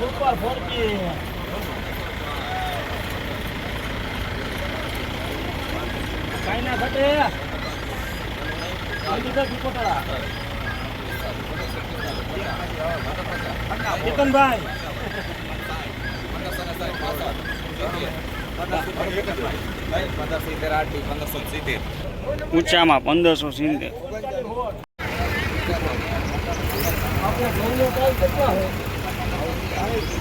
Super ફોરકી. કાઈ ના ઘટે ચેતનભાઈ ઊંચામાં પંદરસો સિત્તેર. આપણે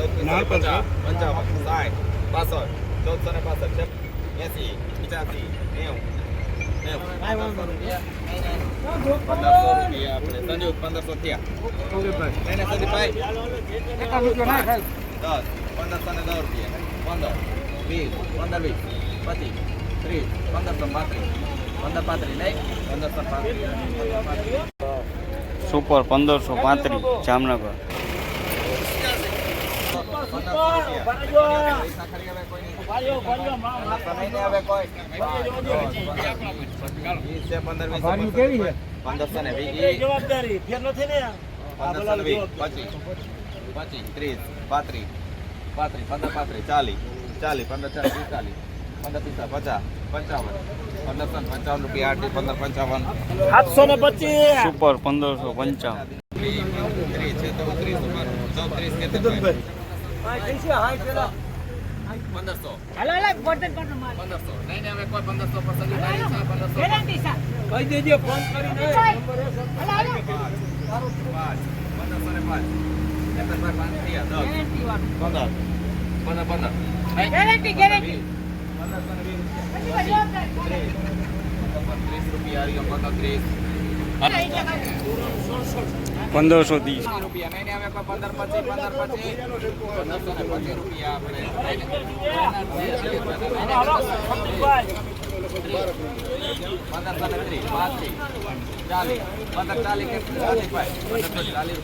છે એક કઈ દે ચૌદસો ને જામનગર સુપર પંદરસો પિસ્તાલીસ સંજોગ પંદરસો થયા. દસ પંદરસો ને દસ રૂપિયા. પંદર વીસ પંદર વીસ પચીસ ત્રીસ પંદરસો પાંત્રીસ પંદર પાંત્રીસ નહીં પંદરસો પાંત્રીસ. સુપર પંદરસો પાંત્રીસ જામનગર. પંદરસો ને જવાબદારી ફેર નથી ને પંદરસો ને વીસ પચીસ પચીસ ત્રીસ પાંત્રીસ પાંત્રીસ પંદર પાંત્રીસ ચાલીસ ચાલીસ પંદર ચાલીસ પિસ્તાલીસ પંદર પિસ્તાલીસ પચાસ પંચાવન પંદરસો ને પંચાવન રૂપિયા આઠ પંદર પંચાવન સાતસો ને પચીસ સુપર પંદરસો પંચાવન ત્રીસ છે તો ત્રીસ ચોત્રીસ કે પંદરસો. પંદરસો. નહીં હવે કોઈ પંદરસો પર સંજુ તારીખ પંદરસો ગેરંટી સર કહી દેજે ફોન કરીને. પંદરસો ને પાંચ. પંદર. પંદર પંદર? ગેરંટી ગેરંટી ત્રીસ. રૂપિયા ત્રીસ. પંદરસો ત્રીસ પંદરસો ને. ત્રીસ પાંત્રીસ ચાલીસ. પંદર ચાલીસ ચાલીસ.